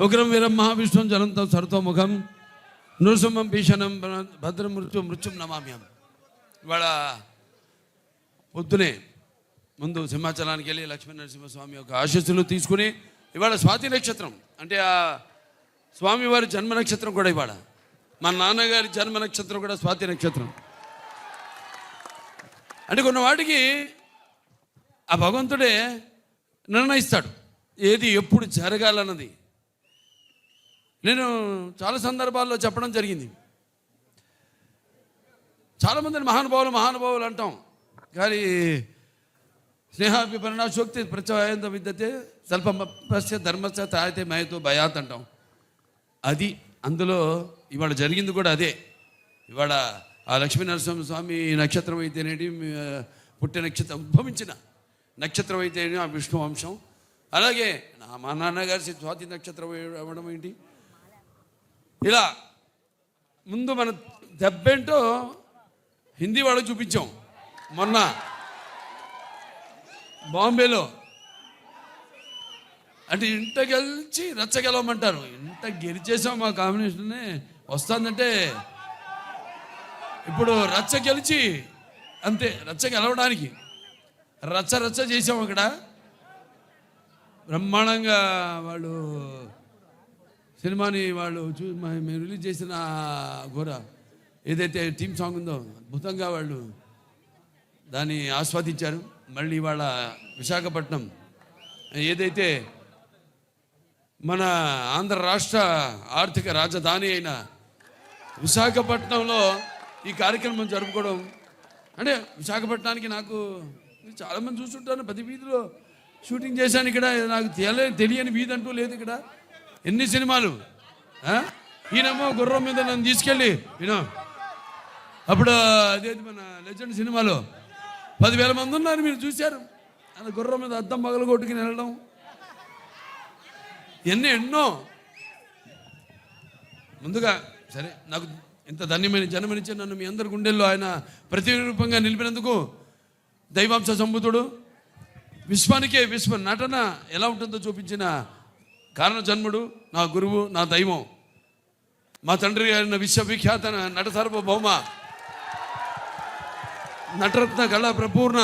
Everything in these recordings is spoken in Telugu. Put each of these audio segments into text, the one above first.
ఉగ్రం వీరం మహావిష్ణుం జనంతం సర్వముఖం నృసింహం భీషణం భద్రం మృత్యు మృత్యుం నమామ్యం ఇవాళ పొద్దునే ముందు సింహాచలానికి వెళ్ళి లక్ష్మీ నరసింహస్వామి యొక్క ఆశీస్సులు తీసుకుని ఇవాళ స్వాతి నక్షత్రం. అంటే ఆ స్వామివారి జన్మ నక్షత్రం కూడా ఇవాళ. మా నాన్నగారి జన్మ నక్షత్రం కూడా స్వాతి నక్షత్రం. అంటే కొన్ని వాటికి ఆ భగవంతుడే నిర్ణయిస్తాడు. ఏది ఎప్పుడు జరగాలన్నది. నేను చాలా సందర్భాల్లో చెప్పడం జరిగింది. చాలామందిని మహానుభావులు మహానుభావులు అంటాం. కానీ స్నేహాభిపరణ శక్తి ప్రత్యయంత విద్యతే స్వల్పస్య ధర్మస్య తాయితే మయతో భయాత్ అంటాం. అది అందులో ఇవాళ జరిగింది కూడా అదే. ఇవాళ ఆ లక్ష్మీనరసింహ స్వామి నక్షత్రం అయితేనేటి మీ- పుట్టిన నక్షత్రం ఉద్భవించిన నక్షత్రం అయితేనే ఆ విష్ణు వంశం. అలాగే నా మా నాన్నగారి స్వాతి నక్షత్రం అవ్వడం ఏంటి? ఇలా ముందు మన దెబ్బేంటో హిందీ వాళ్ళకి చూపించాం మొన్న బాంబేలో. అంటే ఇంట గెలిచి రచ్చ గెలవమంటారు. ఇంట గెలిచేసాం మా కాంబినేషన్ని. వస్తుందంటే ఇప్పుడు రచ్చ గెలిచి అంతే రచ్చ గెలవడానికి. రచ్చ రచ్చ చేసాం అక్కడ. బ్రహ్మాండంగా వాళ్ళు సినిమాని వాళ్ళు చూ మేము రిలీజ్ చేసిన ఘోర ఏదైతే టీమ్ సాంగ్ ఉందో అద్భుతంగా వాళ్ళు దాన్ని ఆస్వాదించారు. మళ్ళీ ఇవాళ విశాఖపట్నం ఏదైతే మన ఆంధ్ర రాష్ట్ర ఆర్థిక రాజధాని అయిన విశాఖపట్నంలో ఈ కార్యక్రమం జరుపుకోవడం అంటే విశాఖపట్నానికి నాకు చాలామంది చూస్తుంటాను ప్రతి వీధిలో షూటింగ్ చేశాను ఇక్కడ నాకు తెలియని వీధి అంటూ లేదు ఇక్కడ. ఎన్ని సినిమాలు? ఈయనమ్మో గుర్రం మీద నన్ను తీసుకెళ్ళి వినో. అప్పుడు అదేది మన లెజెండ్ సినిమాలో పదివేల మంది ఉన్నారు మీరు చూశారు. అది గుర్రం మీద అద్దం పగలు కొట్టుకుని వెళ్ళడం. ఎన్ని ఎన్నో. ముందుగా సరే నాకు ఇంత ధన్యమైన జన్మనిచ్చి నన్ను మీ అందరి గుండెల్లో ఆయన ప్రతిరూపంగా నిలిపినందుకు దైవాంశ సంబుతుడు విశ్వానికే విశ్వ నటన ఎలా ఉంటుందో చూపించిన కారణ జన్ముడు నా గురువు నా దైవం. మా తండ్రి గారిన విశ్వవిఖ్యాత నట సార్వభౌమ నటరత్న కళా ప్రపూర్ణ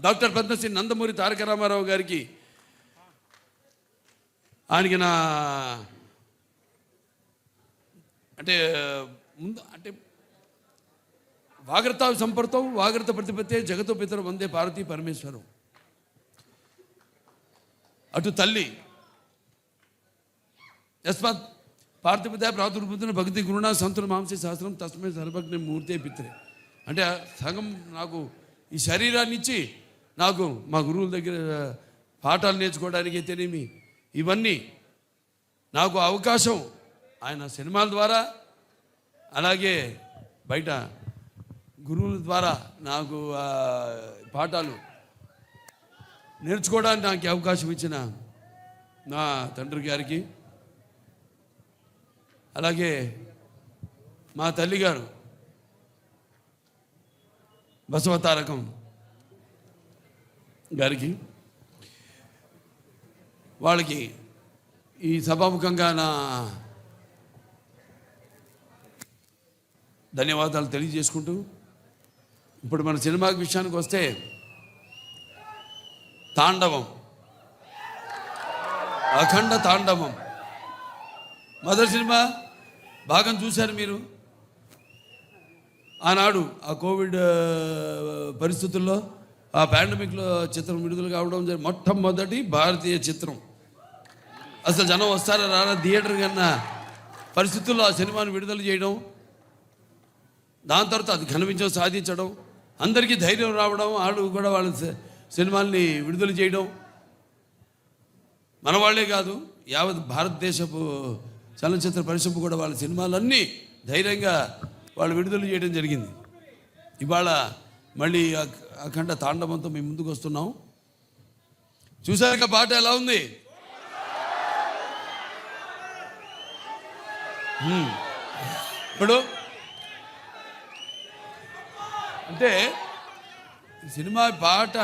డాక్టర్ పద్మశ్రీ నందమూరి తారక రామారావు గారికి ఆయనకి నా అంటే ముందు అంటే వాగ్రత సంపర్తం వాగ్రత ప్రతిపత్తే జగతో పితరు వందే పార్వతీ పరమేశ్వరం. అటు తల్లి యస్మాత్ పార్థిపత ప్రాతుర్పుతున్న భక్తి గురుణ సంతుల మాంసీ శాస్త్రం తస్మే సర్వజ్ఞ మూర్తే పిత్రే. అంటే సగం నాకు ఈ శరీరాన్ని ఇచ్చి నాకు మా గురువుల దగ్గర పాఠాలు నేర్చుకోవడానికి అయితేనేమి ఇవన్నీ నాకు అవకాశం. ఆయన సినిమాల ద్వారా అలాగే బయట గురువుల ద్వారా నాకు పాఠాలు నేర్చుకోవడానికి నాకు అవకాశం ఇచ్చిన నా తండ్రి గారికి అలాగే మా తల్లిగారు బసవతారకం గారికి వాళ్ళకి ఈ సభాముఖంగా నా ధన్యవాదాలు తెలియజేసుకుంటూ ఇప్పుడు మన సినిమా విషయానికి వస్తే తాండవం అఖండ తాండవం. మొదటి సినిమా భాగం చూశారు మీరు? ఆనాడు ఆ కోవిడ్ పరిస్థితుల్లో ఆ పాండమిక్లో చిత్రం విడుదల కావడం జరిగింది. మొట్టమొదటి భారతీయ చిత్రం. అసలు జనం వస్తారా రారా థియేటర్ కన్నా? పరిస్థితుల్లో ఆ సినిమాను విడుదల చేయడం దాని తర్వాత అది కనిపించడం సాధించడం అందరికీ ధైర్యం రావడం వాళ్ళు కూడా వాళ్ళ సినిమాల్ని విడుదల చేయడం. మన వాళ్ళే కాదు యావత్ భారతదేశపు చలనచిత్ర పరిశ్రమ కూడా వాళ్ళ సినిమాలన్నీ ధైర్యంగా వాళ్ళు విడుదల చేయడం జరిగింది. ఇవాళ మళ్ళీ అఖండ తాండవంతో మేము ముందుకు వస్తున్నాం. చూసాక పాట ఎలా ఉంది? ఇప్పుడు అంటే సినిమా పాట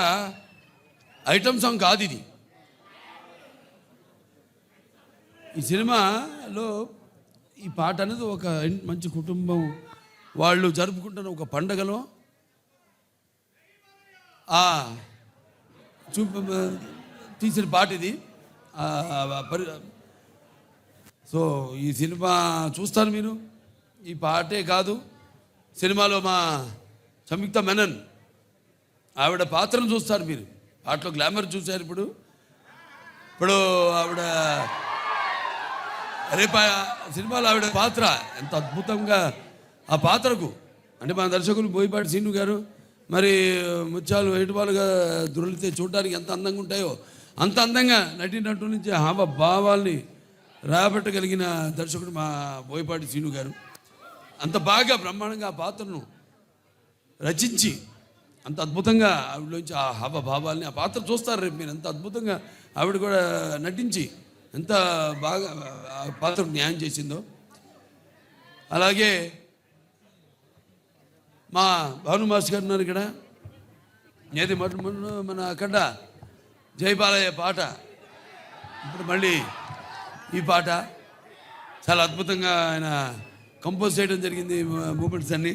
ఐటమ్ సాంగ్ కాదు ఇది. ఈ సినిమాలో ఈ పాట అనేది ఒక మంచి కుటుంబం వాళ్ళు జరుపుకుంటున్న ఒక పండగలో చూపు చూప తీసిన పాట ఇది. పరి- సో ఈ సినిమా చూస్తారు మీరు. ఈ పాటే కాదు సినిమాలో మా సంయుక్త మెనన్ ఆవిడ పాత్రను చూస్తారు మీరు. పాటలో గ్లామర్ చూశారు ఇప్పుడు. ఇప్పుడు ఆవిడ రేపు సినిమాలో ఆవిడ పాత్ర ఎంత అద్భుతంగా. ఆ పాత్రకు అంటే మన దర్శకులు బోయపాటి సీను గారు మరి ముత్యాలు వేటువాలుగా దురలితే చూడడానికి ఎంత అందంగా ఉంటాయో అంత అందంగా నటినట్టు నుంచి హావ భావాల్ని రాబట్టగలిగిన దర్శకుడు మా బోయపాటి సీను గారు. అంత బాగా బ్రహ్మాండంగా ఆ పాత్రను రచించి అంత అద్భుతంగా ఆవిడలోంచి ఆ హావభావాల్ని ఆ పాత్ర చూస్తారు రేపు మీరు ఎంత అద్భుతంగా ఆవిడ కూడా నటించి ఎంత బాగా పాత్ర న్యాయం చేసిందో. అలాగే మా భాను గారు ఉన్నారు ఇక్కడ. ఏది మొదటి మన అక్కడ జయబాలయ్య పాట. ఇప్పుడు మళ్ళీ ఈ పాట. చాలా అద్భుతంగా ఆయన కంపోజ్ చేయడం జరిగింది మూమెంట్స్ అన్నీ.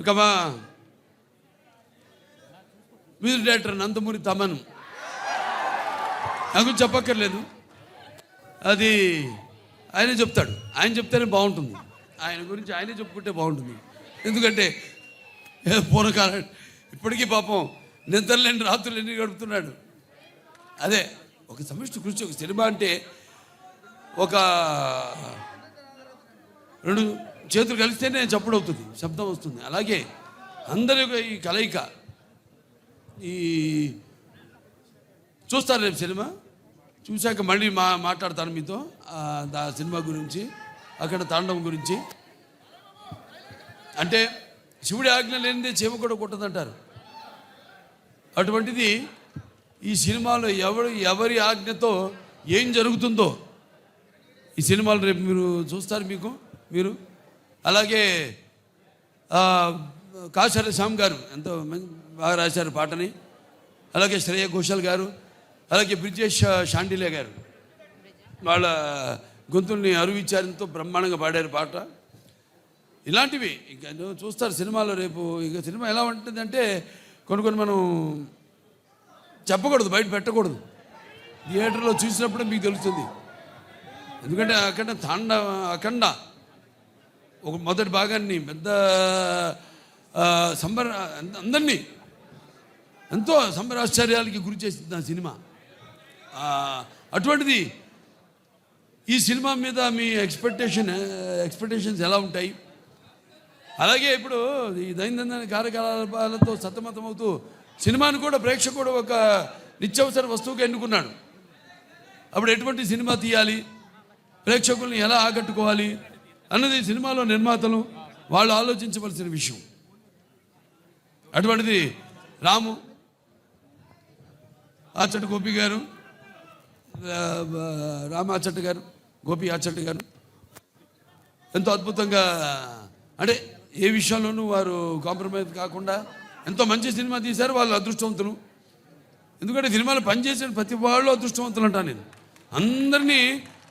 ఇక మా మ్యూజిక్ డైరెక్టర్ నందమూరి తమన్. నాకు చెప్పక్కర్లేదు. అది ఆయనే చెప్తాడు. ఆయన చెప్తేనే బాగుంటుంది. ఆయన గురించి ఆయనే చెప్పుకుంటే బాగుంటుంది. ఎందుకంటే పూర్వకాలం ఇప్పటికీ పాపం నిద్రలేని రాత్రులు ఎన్ని గడుపుతున్నాడు. అదే ఒక సమిష్టి కృషి ఒక సినిమా అంటే ఒక రెండు చేతులు కలిస్తేనే చప్పుడు అవుతుంది శబ్దం వస్తుంది. అలాగే అందరి ఈ కలయిక ఈ చూస్తారు రేపు సినిమా. చూశాక మళ్ళీ మా మాట్లాడతాను మీతో ఆ, దా సినిమా గురించి అక్కడ తాండవం గురించి. అంటే శివుడి ఆజ్ఞ లేనిదే చీమ కూడా కొట్టదంటారు. అటువంటిది ఈ సినిమాలో ఎవరు ఎవరి ఆజ్ఞతో ఏం జరుగుతుందో ఈ సినిమాలు రేపు మీరు చూస్తారు మీకు మీరు. అలాగే కాశారి శ్యామ్ గారు ఎంతో మం- బాగా రాశారు పాటని. అలాగే శ్రేయ ఘోషల్ గారు అలాగే బ్రిజేష్ షాండిలే గారు. వాళ్ళ గొంతుల్ని అరువిచారంతో బ్రహ్మాండంగా పాడారు పాట. ఇలాంటివి ఇంకా నువ్వు చూస్తారు సినిమాలో రేపు. ఇక సినిమా ఎలా ఉంటుందంటే కొన్ని కొన్ని మనం చెప్పకూడదు బయట పెట్టకూడదు. థియేటర్లో చూసినప్పుడే మీకు తెలుస్తుంది. ఎందుకంటే అక్కడ తాండ అఖండ ఒక మొదటి భాగాన్ని పెద్ద సంబర అందరినీ ఎంతో సంబరాశ్చర్యాలకి గురి చేసింది ఆ సినిమా. అటువంటిది ఈ సినిమా మీద మీ ఎక్స్పెక్టేషన్ ఎక్స్పెక్టేషన్స్ ఎలా ఉంటాయి? అలాగే ఇప్పుడు ఈ దైనందిన కార్యకలాపాలతో సతమతమవుతూ సినిమాను కూడా ప్రేక్షకుడు ఒక నిత్యావసర వస్తువుగా ఎన్నుకున్నాడు. అప్పుడు ఎటువంటి సినిమా తీయాలి? ప్రేక్షకుల్ని ఎలా ఆకట్టుకోవాలి? అన్నది సినిమాలో నిర్మాతలు వాళ్ళు ఆలోచించవలసిన విషయం. అటువంటిది రాము ఆచట గోపి గారు రామాచట్ గారు గోపి ఆచట్ గారు. ఎంతో అద్భుతంగా అంటే ఏ విషయంలోనూ వారు కాంప్రమైజ్ కాకుండా ఎంతో మంచి సినిమా తీశారు వాళ్ళు అదృష్టవంతులు. ఎందుకంటే సినిమాలు పనిచేసిన ప్రతి వాళ్ళు అదృష్టవంతులు అంటాను నేను. అందరినీ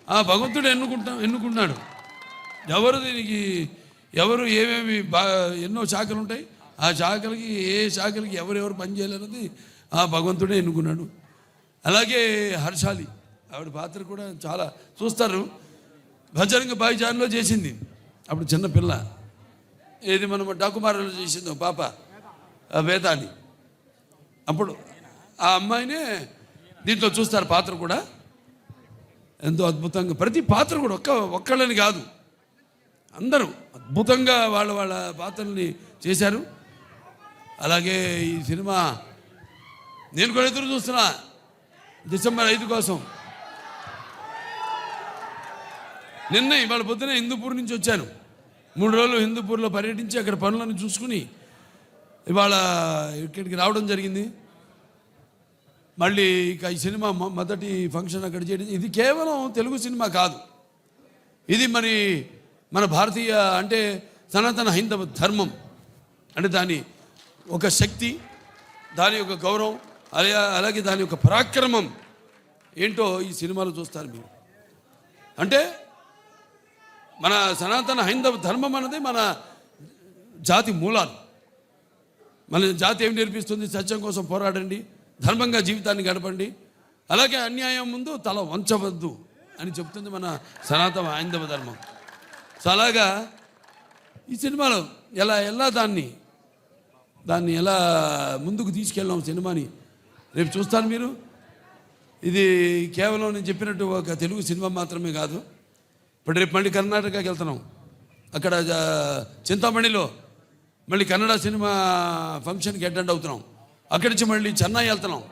ఆ భగవంతుడు ఎన్నుకుంటా ఎన్నుకున్నాడు. ఎవరు దీనికి ఎవరు ఏమేమి బా ఎన్నో శాఖలు ఉంటాయి ఆ శాఖలకి ఏ శాఖలకి ఎవరెవరు పనిచేయాలన్నది ఆ భగవంతుడే ఎన్నుకున్నాడు. అలాగే హర్షాలి ఆవిడ పాత్ర కూడా చాలా చూస్తారు. భజరంగ బాయిజాన్లో చేసింది. అప్పుడు చిన్న పిల్ల. ఏది మనం డాకుమారలో చేసిందో పాప ఆ వేదాన్ని. అప్పుడు ఆ అమ్మాయినే దీంట్లో చూస్తారు పాత్ర కూడా. ఎంతో అద్భుతంగా ప్రతి పాత్ర కూడా ఒక్క ఒక్కళ్ళని కాదు. అందరూ అద్భుతంగా వాళ్ళ వాళ్ళ పాత్రల్ని చేశారు. అలాగే ఈ సినిమా నేను కూడా ఎదురు చూస్తున్నా. డిసెంబర్ ఐదు కోసం. నిన్న ఇవాళ పొద్దున హిందూపూర్ నుంచి వచ్చాను. మూడు రోజులు హిందూపూర్లో పర్యటించి అక్కడ పనులను చూసుకుని ఇవాళ ఇక్కడికి రావడం జరిగింది. మళ్ళీ ఇక ఈ సినిమా మొదటి ఫంక్షన్ అక్కడ చేయడం ఇది కేవలం తెలుగు సినిమా కాదు. ఇది మరి మన భారతీయ అంటే సనాతన హైందవ ధర్మం. అంటే దాని ఒక శక్తి దాని యొక్క గౌరవం అలా అలాగే దాని యొక్క పరాక్రమం ఏంటో ఈ సినిమాలో చూస్తారు మీరు. అంటే మన సనాతన హైందవ ధర్మం అన్నది మన జాతి మూలాలు. మన జాతి ఏం నేర్పిస్తుంది? సత్యం కోసం పోరాడండి ధర్మంగా జీవితాన్ని గడపండి అలాగే అన్యాయం ముందు తల వంచవద్దు అని చెప్తుంది మన సనాతన హైందవ ధర్మం. సో అలాగా ఈ సినిమాలో ఎలా ఎలా దాన్ని దాన్ని ఎలా ముందుకు తీసుకెళ్ళాం సినిమాని రేపు చూస్తారు మీరు. ఇది కేవలం నేను చెప్పినట్టు ఒక తెలుగు సినిమా మాత్రమే కాదు. ఇప్పుడు రేపు మళ్ళీ కర్ణాటకకి వెళ్తున్నాం. అక్కడ చింతామణిలో మళ్ళీ కన్నడ సినిమా ఫంక్షన్కి అటెండ్ అవుతున్నాం. అక్కడి నుంచి మళ్ళీ చెన్నై వెళ్తున్నాం.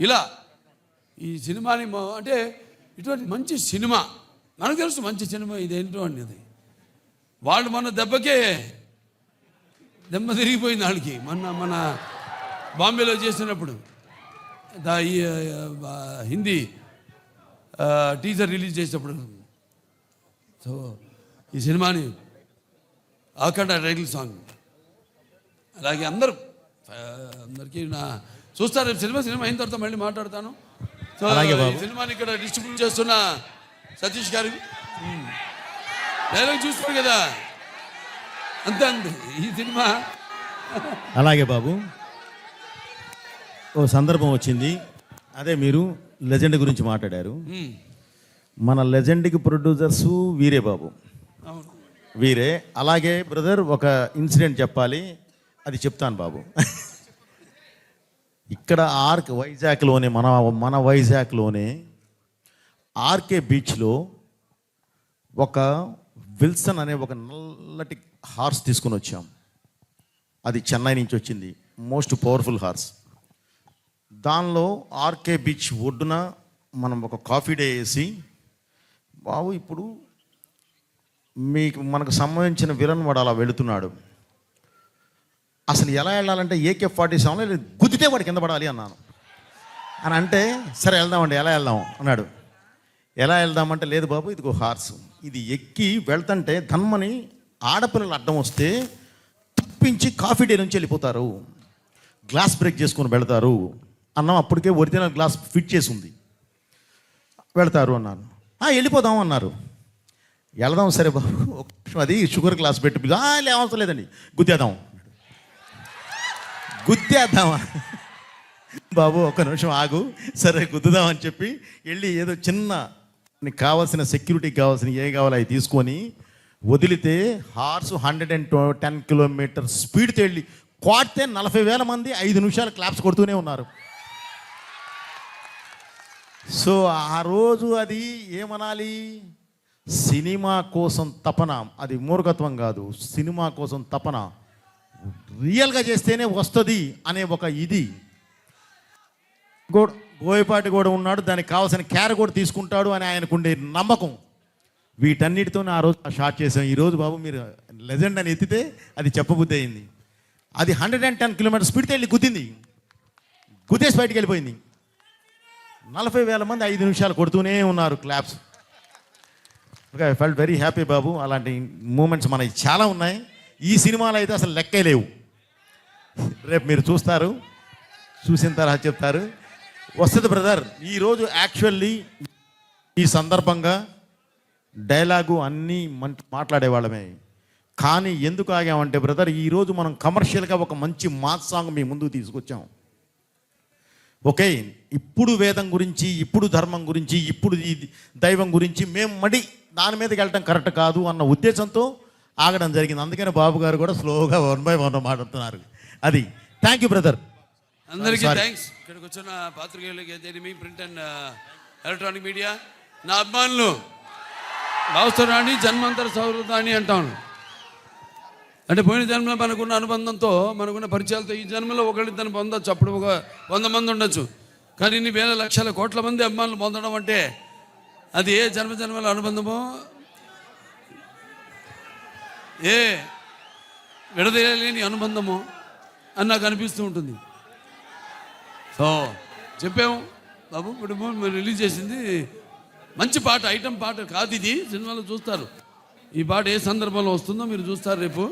ఇలా ఈ సినిమాని అంటే ఇటువంటి మంచి సినిమా మనకు తెలుసు మంచి సినిమా ఇదేంటో అనేది. వాళ్ళు మన దెబ్బకే దెబ్బ తిరిగిపోయింది వాళ్ళకి మొన్న మన బాంబేలో చేసినప్పుడు. హిందీ టీజర్ రిలీజ్ చేసినప్పుడు సో ఈ సినిమాని ఆఖండ టైటిల్ సాంగ్. అలాగే అందరూ అందరికీ నా చూస్తారు రేపు సినిమా సినిమా అయిన తర్వాత మళ్ళీ మాట్లాడతాను. సో సినిమాని ఇక్కడ డిస్ట్రిబ్యూట్ చేస్తున్న సతీష్ గారు. డైలాగ్ చూస్తారు కదా? అంతే అంతే ఈ సినిమా. అలాగే బాబు. ఓ సందర్భం వచ్చింది. అదే మీరు లెజెండ్ గురించి మాట్లాడారు. మన లెజెండ్కి ప్రొడ్యూసర్స్ వీరే బాబు. వీరే. అలాగే బ్రదర్ ఒక ఇన్సిడెంట్ చెప్పాలి. అది చెప్తాను బాబు. ఇక్కడ ఆర్క్ వైజాగ్లోనే మన మన వైజాగ్లోనే ఆర్కే బీచ్లో ఒక విల్సన్ అనే ఒక నల్లటి హార్స్ తీసుకుని వచ్చాం. అది చెన్నై నుంచి వచ్చింది. Most powerful horse. దానిలో ఆర్కే బీచ్ ఒడ్డున మనం ఒక కాఫీ డే వేసి బాబు ఇప్పుడు మీకు మనకు సంబంధించిన విలన్ వాడు అలా వెళుతున్నాడు. అసలు ఎలా వెళ్ళాలంటే ఏకే ఫార్టీ సెవెన్లో గుద్దితే వాడు కింద పడాలి అన్నాను. అని అంటే సరే వెళ్దామండి ఎలా వెళ్దాం? అన్నాడు. ఎలా వెళ్దామంటే లేదు బాబు ఇదిగో హార్స్. ఇది ఎక్కి వెళ్తుంటే ధన్మని ఆడపిల్లలు అడ్డం వస్తే తప్పించి కాఫీ డే నుంచి వెళ్ళిపోతారు. గ్లాస్ బ్రేక్ చేసుకొని వెళతారు. అన్నం అప్పటికే ఒరిజినల్ గ్లాస్ ఫిట్ చేసి ఉంది వెళతారు అన్నాను వెళ్ళిపోదాం అన్నారు. వెళదాం సరే బాబు ఒక అది షుగర్ గ్లాస్ పెట్టి "ఆ, లే అవసరం లేదండి గుద్దేద్దాం గుద్దేద్దామా బాబు ఒక నిమిషం ఆగు సరే గుద్దుదామని చెప్పి వెళ్ళి ఏదో చిన్న నీకు కావాల్సిన సెక్యూరిటీకి కావాల్సిన ఏ కావాలో అవి తీసుకొని వదిలితే horse hundred and ten kilometre స్పీడ్తో వెళ్ళి కొడితే నలభై వేల మంది ఐదు నిమిషాలు క్లాప్స్ కొడుతూనే ఉన్నారు. సో ఆ రోజు అది ఏమనాలి? సినిమా కోసం తపన. అది మూర్ఖత్వం కాదు. సినిమా కోసం తపన. రియల్గా చేస్తేనే వస్తుంది అనే ఒక ఇది. గో గోయపాటి కూడా ఉన్నాడు. దానికి కావాల్సిన క్యార కూడా తీసుకుంటాడు అని ఆయనకు ఉండే నమ్మకం. వీటన్నిటితో ఆ రోజు షార్ట్ చేసాం ఈరోజు బాబు మీరు లెజెండ్ అని ఎత్తితే అది చెప్పబుద్ధి అయింది. అది హండ్రెడ్ అండ్ టెన్ కిలోమీటర్ స్పీడ్తో వెళ్ళి గుద్దింది. గుద్దేసి బయటికి వెళ్ళిపోయింది. నలభై వేల మంది ఐదు నిమిషాలు కొడుతూనే ఉన్నారు claps I felt very happy బాబు. అలాంటి మూమెంట్స్ మనకి చాలా ఉన్నాయి. ఈ సినిమాలో అయితే అసలు లెక్కే లేవు. రేపు మీరు చూస్తారు. చూసిన తర్వాత చెప్తారు. వస్తుంది బ్రదర్ ఈరోజు యాక్చువల్లీ ఈ సందర్భంగా డైలాగు అన్నీ మంచి మాట్లాడేవాళ్ళమే. కానీ ఎందుకు ఆగామంటే బ్రదర్ ఈరోజు మనం కమర్షియల్గా ఒక మంచి మాత్ సాంగ్ మీ ముందుకు తీసుకొచ్చాం. ఓకే ఇప్పుడు వేదం గురించి ఇప్పుడు ధర్మం గురించి ఇప్పుడు ఈ దైవం గురించి మేము మడి దాని మీదకి వెళ్ళటం కరెక్ట్ కాదు అన్న ఉద్దేశంతో ఆగడం జరిగింది. అందుకని బాబు గారు కూడా స్లోగా వన్ బై వన్ మాట్లాడుతున్నారు అది. థ్యాంక్ యూ బ్రదర్ అందరికీ. థ్యాంక్స్ ఇక్కడికి వచ్చిన పాత్రికేయులకి ప్రింట్ అండ్ ఎలక్ట్రానిక్ మీడియా నా అభిమానులు భావస్థరాన్ని జన్మాంతర సౌహృదాన్ని అంటాను. అంటే పోయిన జన్మలో మనకున్న అనుబంధంతో మనకున్న పరిచయాలతో ఈ జన్మలో ఒకళ్ళిద్దరిని పొందొచ్చు. అప్పుడు ఒక వంద మంది ఉండొచ్చు. కానీ ఇన్ని వేల లక్షల కోట్ల మంది అభిమానులు పొందడం అంటే అది ఏ జన్మ జన్మల అనుబంధమో? ఏ విడదీయలేని అనుబంధము అని నాకు అనిపిస్తూ ఉంటుంది. సో చెప్పాము. బాబు ఇప్పుడు మీరు రిలీజ్ చేసింది మంచి పాట ఐటమ్ పాట కాదు ఇది. సినిమాలో చూస్తారు. ఈ పాట ఏ సందర్భంలో వస్తుందో మీరు చూస్తారు రేపు.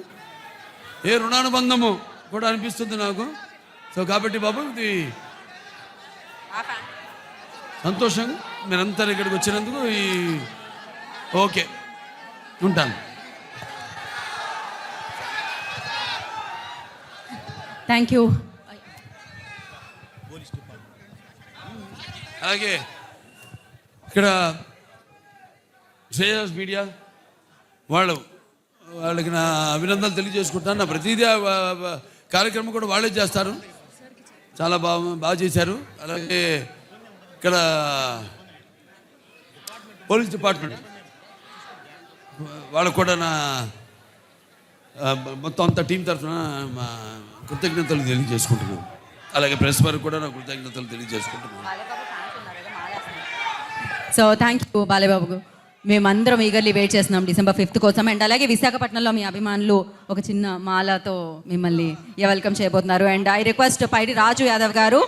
ఏ రుణానుబంధము కూడా అనిపిస్తుంది నాకు. సో కాబట్టి బాబు ఇది సంతోషం. మీరంతా ఇక్కడికి వచ్చినందుకు ఈ ఓకే ఉంటాను. థ్యాంక్ యూ అలాగే ఇక్కడ శ్రేయస్ మీడియా వాళ్ళు వాళ్ళకి నా అభినందనలు తెలియజేసుకుంటాను. నా ప్రతిదీ కార్యక్రమం కూడా వాళ్ళే చేస్తారు. చాలా బాగా బాగా చేశారు. అలాగే ఇక్కడ పోలీస్ డిపార్ట్మెంట్. వాళ్ళకు కూడా నా మొత్తం అంత టీం తరఫున మా కృతజ్ఞతలు తెలియజేసుకుంటున్నాను. అలాగే ప్రెస్ వారికి కూడా నా కృతజ్ఞతలు తెలియజేసుకుంటున్నాను. సో థ్యాంక్ యూ బాలేబాబు మేమందరం ఈగర్లీ వెయిట్ చేస్తున్నాం డిసెంబర్ ఫిఫ్త్ కోసం. అండ్ అలాగే విశాఖపట్నంలో మీ అభిమానులు ఒక చిన్న మాలతో మిమ్మల్ని వెల్కమ్ చేయబోతున్నారు. And I request Paidi Raju Yadav గారు.